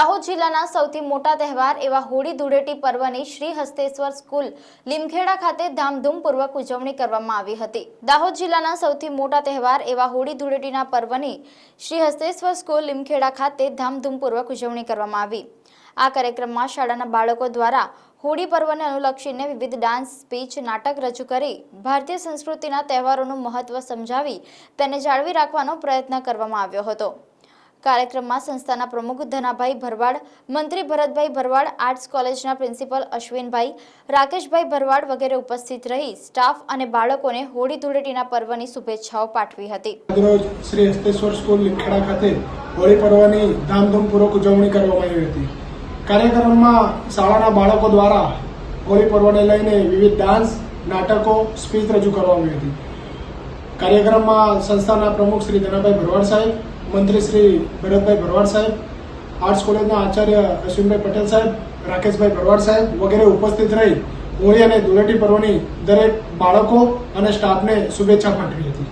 દાહોદ જિલ્લાના સૌથી મોટા તહેવાર એવા હોળી ધૂળેટી પર્વની શ્રી હસ્તેશ્વર સ્કૂલ લીમખેડા ખાતે ધામધૂમપૂર્વક ઉજવણી કરવામાં આવી હતી. દાહોદ જિલ્લાના સૌથી મોટા તહેવાર એવા હોળી ધૂળેટીના પર્વની શ્રી હસ્તેશ્વર સ્કૂલ લીમખેડા ખાતે ધામધૂમપૂર્વક ઉજવણી કરવામાં આવી. આ કાર્યક્રમમાં શાળાના બાળકો દ્વારા હોળી પર્વને અનુલક્ષીને વિવિધ ડાન્સ, સ્પીચ, નાટક રજૂ કરી ભારતીય સંસ્કૃતિના તહેવારોનું મહત્વ સમજાવી તેને જાળવી રાખવાનો પ્રયત્ન કરવામાં આવ્યો હતો. કાર્યક્રમમાં સંસ્થાના પ્રમુખ ધનાભાઈ ભરવાડ, મંત્રી ભરતભાઈ ભરવાડ, આર્ટ્સ કોલેજના પ્રિન્સિપલ અશ્વિનભાઈ, રાકેશભાઈ ભરવાડ વગેરે ઉપસ્થિત રહી સ્ટાફ અને બાળકોને હોળી ધૂળેટીના પર્વની શુભેચ્છાઓ પાઠવી હતી. આજરોજ શ્રી હસ્તેશ્વર સ્કૂલ લીમખેડા ખાતે હોળી પર્વની ધામધૂમપૂર્વક ઉજવણી કરવામાં આવી હતી. કાર્યક્રમમાં શાળાના બાળકો દ્વારા હોળી પર્વને લઈને વિવિધ ડાન્સ, નાટકો, સ્પીચ રજૂ કરવામાં આવી હતી. કાર્યક્રમમાં સંસ્થાના પ્રમુખ શ્રી ધનાભાઈ ભરવાડ સાહેબ મંત્રી શ્રી ભરતભાઈ ભરવાડ સાહેબ, આર્ટ્સ કોલેજના આચાર્ય અશ્વિનભાઈ પટેલ સાહેબ, રાકેશભાઈ ભરવાડ સાહેબ વગેરે ઉપસ્થિત રહી હોળી અને ધૂળેટી પર્વની દરેક બાળકો અને સ્ટાફને શુભેચ્છા પાઠવી હતી.